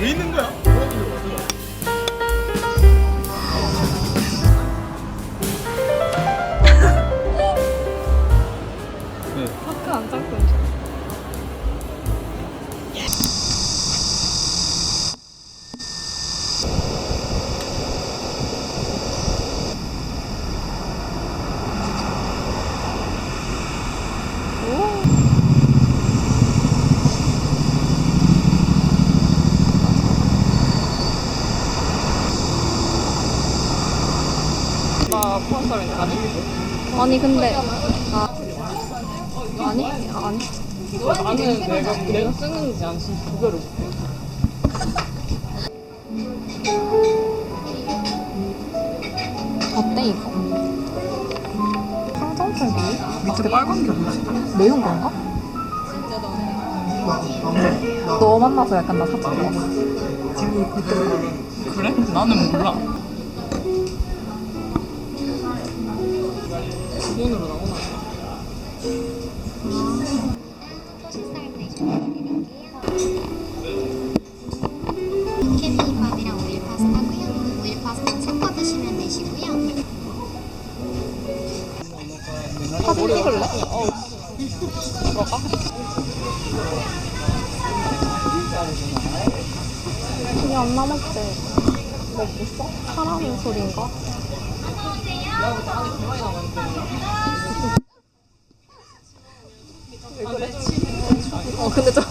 왜 있는 거야? 아직 아니 근데 아 아니 아니 나는 내가 내가 쓰는지 안 쓰는지 구별을 못해. 어때 이거? 상점살기? 밑에 빨간 게 뭐지? 매운 건가? 너 만나서 약간 나 살짝 좋았어 그래? 나는 몰라. 기본으로 나오나? 캔디밥이랑 오일 파스타고요. 오일 파스타 섞어 드시면 되시고요. 사진 찍을래? 어. 안 남았대 뭐못 써? 사람 소리인가? 어 근데 좀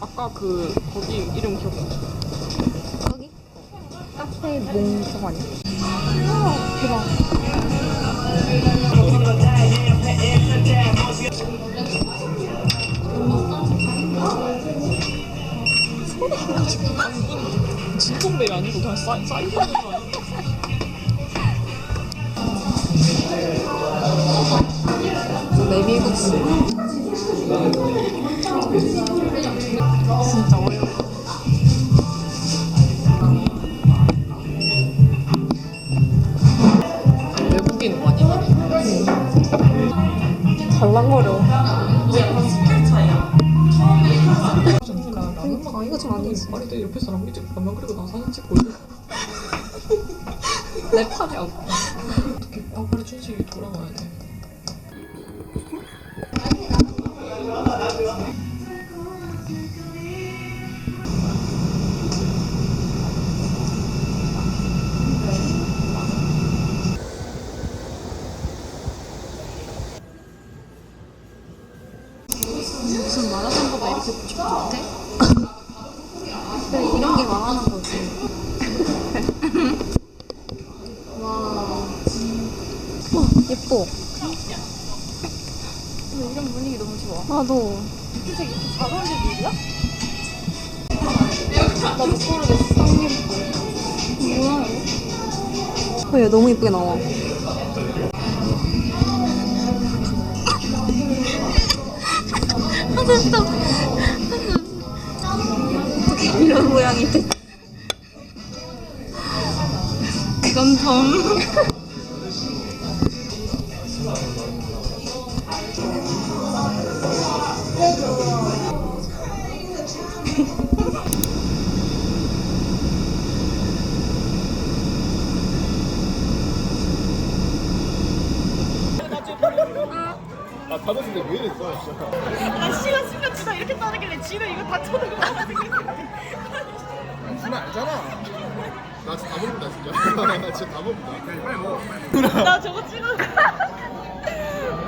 아까 그 거기 이름 기억나? 여기? 카페 몽성 아니야? 우와 대박 진통벨이 아니고 그냥 사이 사이버 아니야? 메밀국수 진짜 어려워. 잘랑거려. 그러니까 아 이거 좀 아니지 말이 돼 옆에 사람 밑에 가면 그리고 나 사진 찍고. 랩하냐고 무슨 마라톤보다 이렇게 못해? 그래 이런 게 망하는 거지 와 어, 예뻐 이런 분위기 너무 좋아. 나도 잘 어울리는 일이야? 나도 모르겠어 너무 예뻐 뭐야 이거? 어, 얘 너무 예쁘게 나와 이런 모양이 돼 이건 좀. 아 다녔는데 왜 이랬어 진짜. 아 시간 순간 진짜 이렇게 따르길래 지는 이거 다 쳐는 거 같아 당신은 알잖아. 나 진짜 다 먹는다 진짜. 나 진짜 다 먹는다. 빨리 먹어. 나 저거 찍어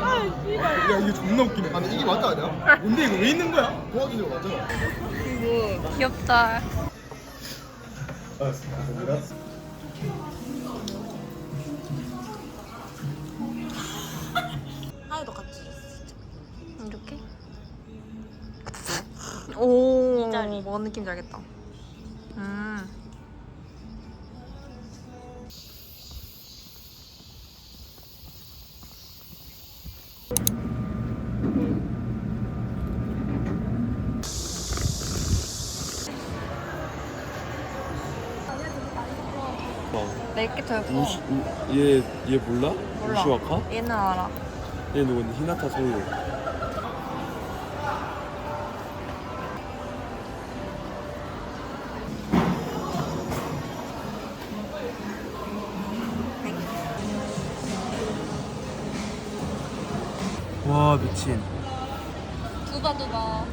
아 씨발 야 이게 존나 웃기네. 아니 이게 맞다 아니야? 뭔데 이거 왜 있는 거야? 도와주세요 맞아. 귀엽다 하나도 오, 이 자리. 뭔 느낌인지 알겠다. 내게 되고 우시, 얘, 얘 몰라? 몰라. 우시와카? 얘는 알아. 얘 누구니? 히나타 소유. 와 미친. 두바 두바.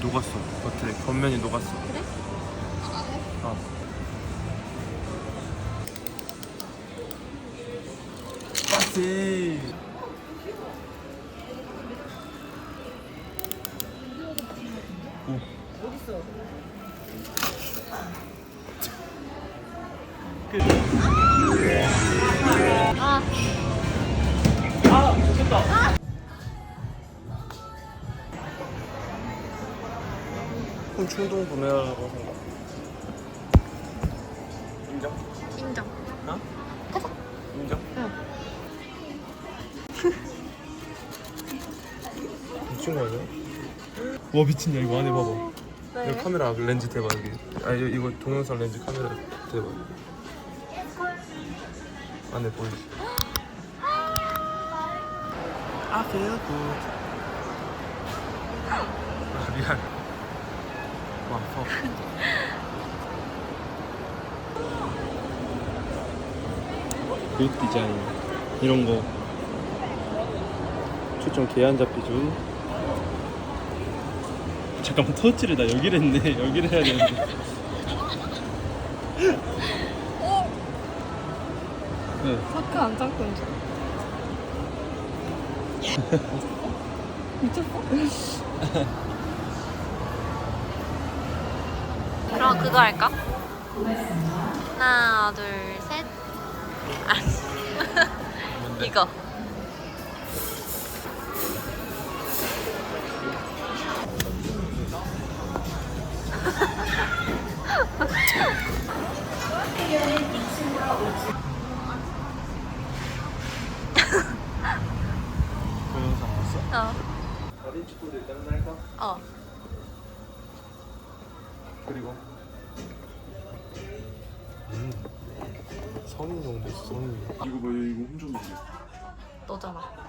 녹았어. 겉에 겉면이 녹았어. 그래? 어. 빠세 그럼 충동 구매하라고 생각 인정? 인정. 어? 인정? 미친 거 아니야? 와 미친 야 이거 안에 봐봐 이거 카메라 렌즈 여기 아 이거, 이거 동영상 렌즈 카메라 대봐 안에 보이지? I feel good. 아 미안. 와 퍽. 옷 디자인 이런 거. 초점 개안 잡히죠 잠깐만 터치를 나 여기를 했네. 여기를 해야 되는데. 네. 사크 안 잡고 있어. 미쳤어? 그럼 그거 할까? 하나, 둘, 셋. 아. 이거. 봤어? 어. 어린 친구들 일단 할까? 어. 그리고 음 성인 정도 있어 성인 이거 뭐야 이거 홈좀 너잖아.